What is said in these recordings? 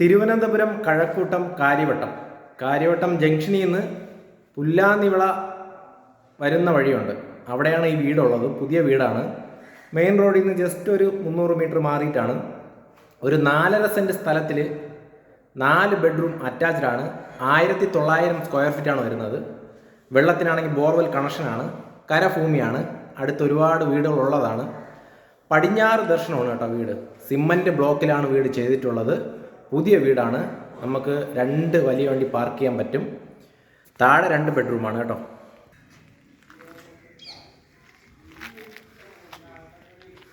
തിരുവനന്തപുരം കഴക്കൂട്ടം കാര്യവട്ടം. കാര്യവട്ടം ജംഗ്ഷനിൽ നിന്ന് പുല്ലാനിവിള വരുന്ന വഴിയുണ്ട്. അവിടെയാണ് ഈ വീടുള്ളത്. പുതിയ വീടാണ്. മെയിൻ റോഡിൽ നിന്ന് ജസ്റ്റ് ഒരു മുന്നൂറ് മീറ്റർ മാറിയിട്ടാണ്. ഒരു നാലര സെന്റ് സ്ഥലത്തിൽ നാല് ബെഡ്റൂം അറ്റാച്ച്ഡ് ആണ്. ആയിരത്തി തൊള്ളായിരം സ്ക്വയർ ഫീറ്റാണ് വരുന്നത്. വെള്ളത്തിനാണെങ്കിൽ ബോർവെൽ കണക്ഷനാണ് കരഭൂമിയാണ്. അടുത്ത് ഒരുപാട് വീടുകൾ ഉള്ളതാണ്. പടിഞ്ഞാറ് ദർശനമാണ് കേട്ടോ വീട്. സിമ്മന്റ് ബ്ലോക്കിലാണ് വീട് ചെയ്തിട്ടുള്ളത്. പുതിയ വീടാണ്. നമുക്ക് രണ്ട് വലിയ വണ്ടി പാർക്ക് ചെയ്യാൻ പറ്റും. താഴെ രണ്ട് ബെഡ്റൂമാണ് കേട്ടോ.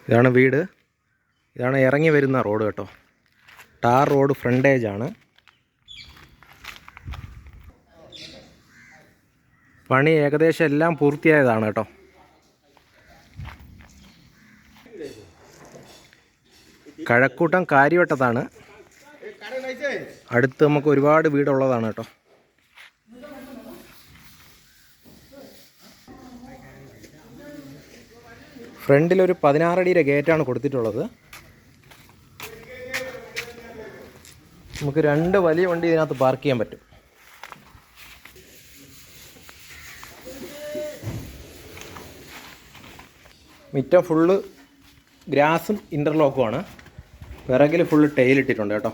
ഇതാണ് വീട്. ഇതാണ് ഇറങ്ങി വരുന്ന റോഡ് കേട്ടോ. ടാർ റോഡ് ഫ്രണ്ടേജ് ആണ്. പണി ഏകദേശം എല്ലാം പൂർത്തിയായതാണ് കേട്ടോ. കഴക്കൂട്ടം കാര്യവട്ടത്താണ്. അടുത്ത് നമുക്ക് ഒരുപാട് വീടുള്ളതാണ് കേട്ടോ. ഫ്രണ്ടിൽ ഒരു പതിനാറടിയുടെ ഗേറ്റാണ് കൊടുത്തിട്ടുള്ളത്. നമുക്ക് രണ്ട് വലിയ വണ്ടി ഇതിനകത്ത് പാർക്ക് ചെയ്യാൻ പറ്റും. മിറ്റം ഫുള്ള് ഗ്രാസും ഇന്റർലോക്കുമാണ് പിറകിൽ ഫുള്ള് ടൈലിട്ടിട്ടുണ്ട് കേട്ടോ.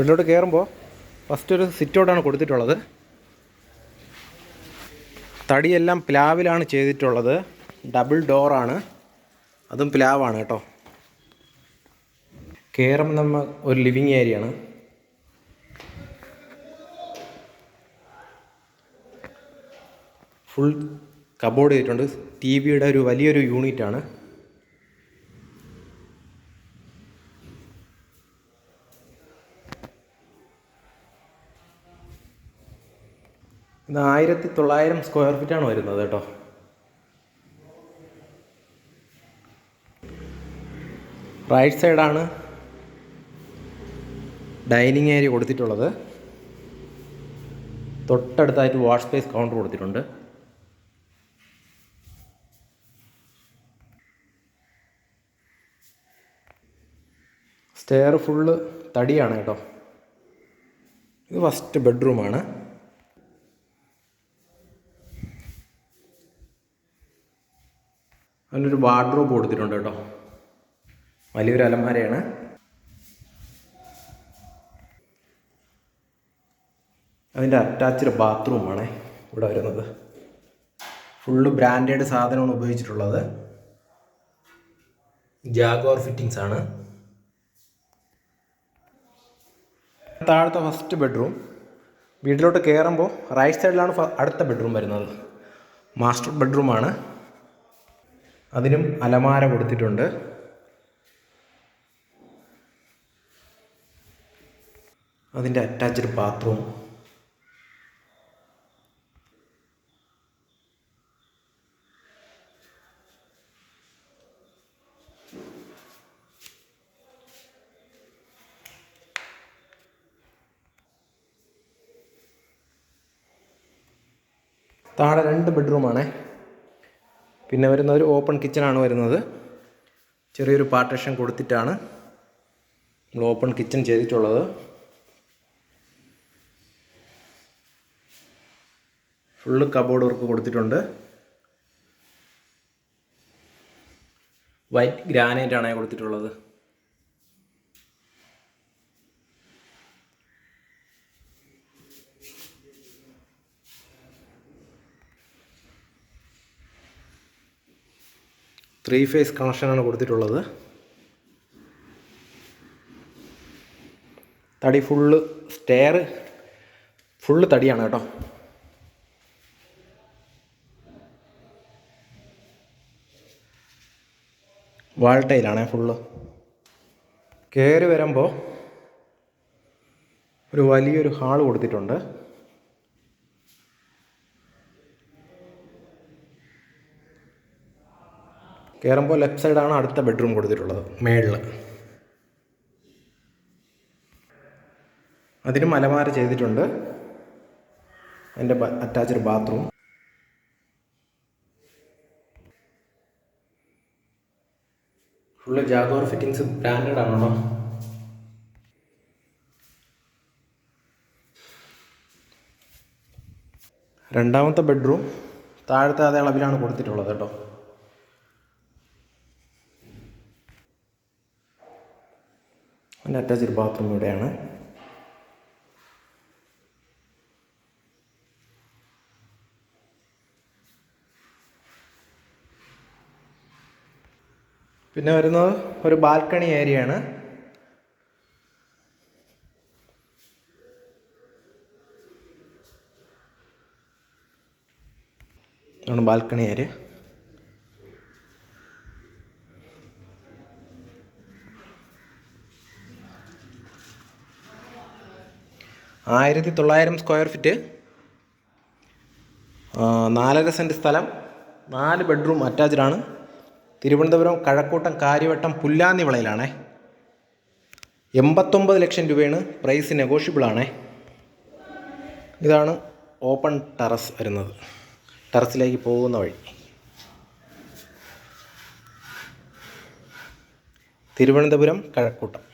വീട്ടിലോട്ട് കയറുമ്പോൾ ഫസ്റ്റ് ഒരു സിറ്റൗട്ടാണ് കൊടുത്തിട്ടുള്ളത്. തടിയെല്ലാം പ്ലാവിലാണ് ചെയ്തിട്ടുള്ളത്. ഡബിൾ ഡോറാണ് അതും പ്ലാവാണ് കേട്ടോ. കയറുമ്പോൾ നമ്മൾ ഒരു ലിവിങ് ഏരിയയാണ് ഫുൾ കബോർഡ് ചെയ്തിട്ടുണ്ട്. ടി വിയുടെ ഒരു വലിയൊരു യൂണിറ്റാണ് ഇത് ആയിരത്തി തൊള്ളായിരം സ്ക്വയർ ഫീറ്റാണ് വരുന്നത് കേട്ടോ. റൈറ്റ് സൈഡാണ് ഡൈനിങ് ഏരിയ കൊടുത്തിട്ടുള്ളത്. തൊട്ടടുത്തായിട്ട് വാഷ് സ്പേസ് കൗണ്ടർ കൊടുത്തിട്ടുണ്ട്. സ്റ്റെയർ ഫുള്ള് തടിയാണ് കേട്ടോ. ഇത് ഫസ്റ്റ് ബെഡ്റൂമാണ് അതിനൊരു വാർഡ്രോബ് കൊടുത്തിട്ടുണ്ട് കേട്ടോ. വലിയൊരു അലമാരയാണ്. അതിന്റെ അറ്റാച്ച്ഡ് ബാത്റൂമാണ് ഇവിടെ വരുന്നത്. ഫുള്ള് ബ്രാൻഡഡ് സാധനമാണ് ഉപയോഗിച്ചിട്ടുള്ളത്. ജാഗോർ ഫിറ്റിങ്സ് ആണ്. താഴത്തെ ഫസ്റ്റ് ബെഡ്റൂം വീട്ടിലോട്ട് കയറുമ്പോൾ റൈറ്റ് സൈഡിലാണ് അടുത്ത ബെഡ്റൂം വരുന്നത്. മാസ്റ്റർ ബെഡ്റൂമാണ് അതിനും അലമാര കൊടുത്തിട്ടുണ്ട്. അതിന്റെ അറ്റാച്ച്ഡ് ബാത്റൂം താഴെ രണ്ട് ബെഡ്റൂമാണേ പിന്നെ വരുന്ന ഒരു ഓപ്പൺ കിച്ചണാണ് വരുന്നത്. ചെറിയൊരു പാർട്ടേഷൻ കൊടുത്തിട്ടാണ് നമ്മൾ ഓപ്പൺ കിച്ചൺ ചെയ്തിട്ടുള്ളത്. ഫുള്ള് കബോർഡ് വർക്ക് കൊടുത്തിട്ടുണ്ട്. വൈറ്റ് ഗ്രാനൈറ്റ് ആണ് കൊടുത്തിട്ടുള്ളത്. ത്രീ ഫേസ് കണക്ഷനാണ് കൊടുത്തിട്ടുള്ളത്. തടി ഫുള്ള് സ്റ്റെയർ ഫുള്ള് തടിയാണ് കേട്ടോ. വാൾട്ടയിലാണേ ഫുള്ള്. കയറി വരുമ്പോൾ ഒരു വലിയൊരു ഹാൾ കൊടുത്തിട്ടുണ്ട്. കയറുമ്പോൾ ലെഫ്റ്റ് സൈഡാണ് അടുത്ത ബെഡ്റൂം കൊടുത്തിട്ടുള്ളത് മേളിൽ അതിനും അലമാര ചെയ്തിട്ടുണ്ട്. എന്റെ attached bathroom full Jaquar fittings branded ആണോ രണ്ടാമത്തെ ബെഡ്റൂം താഴത്തെ അതേ അളവിലാണ് കൊടുത്തിട്ടുള്ളത് കേട്ടോ. അതിന്റെ അറ്റാച്ച്ഡ് ബാത്റൂം ഇവിടെയാണ്. പിന്നെ വരുന്നത് ഒരു ബാൽക്കണി ഏരിയ ആണ് ആണ് ബാൽക്കണി ഏരിയ. ആയിരത്തി തൊള്ളായിരം സ്ക്വയർ ഫീറ്റ് നാലര സെന്റ് സ്ഥലം നാല് ബെഡ്റൂം അറ്റാച്ച്ഡ് ആണ്. തിരുവനന്തപുരം കഴക്കൂട്ടം കാര്യവട്ടം പുല്ലാന്നിവിളയിലാണേ എൺപത്തൊമ്പത് ലക്ഷം രൂപയാണ് പ്രൈസ് നെഗോഷ്യബിൾ ആണേ. ഇതാണ് ഓപ്പൺ ടെറസ് വരുന്നത്. ടെറസിലേക്ക് പോകുന്ന വഴി. തിരുവനന്തപുരം കഴക്കൂട്ടം.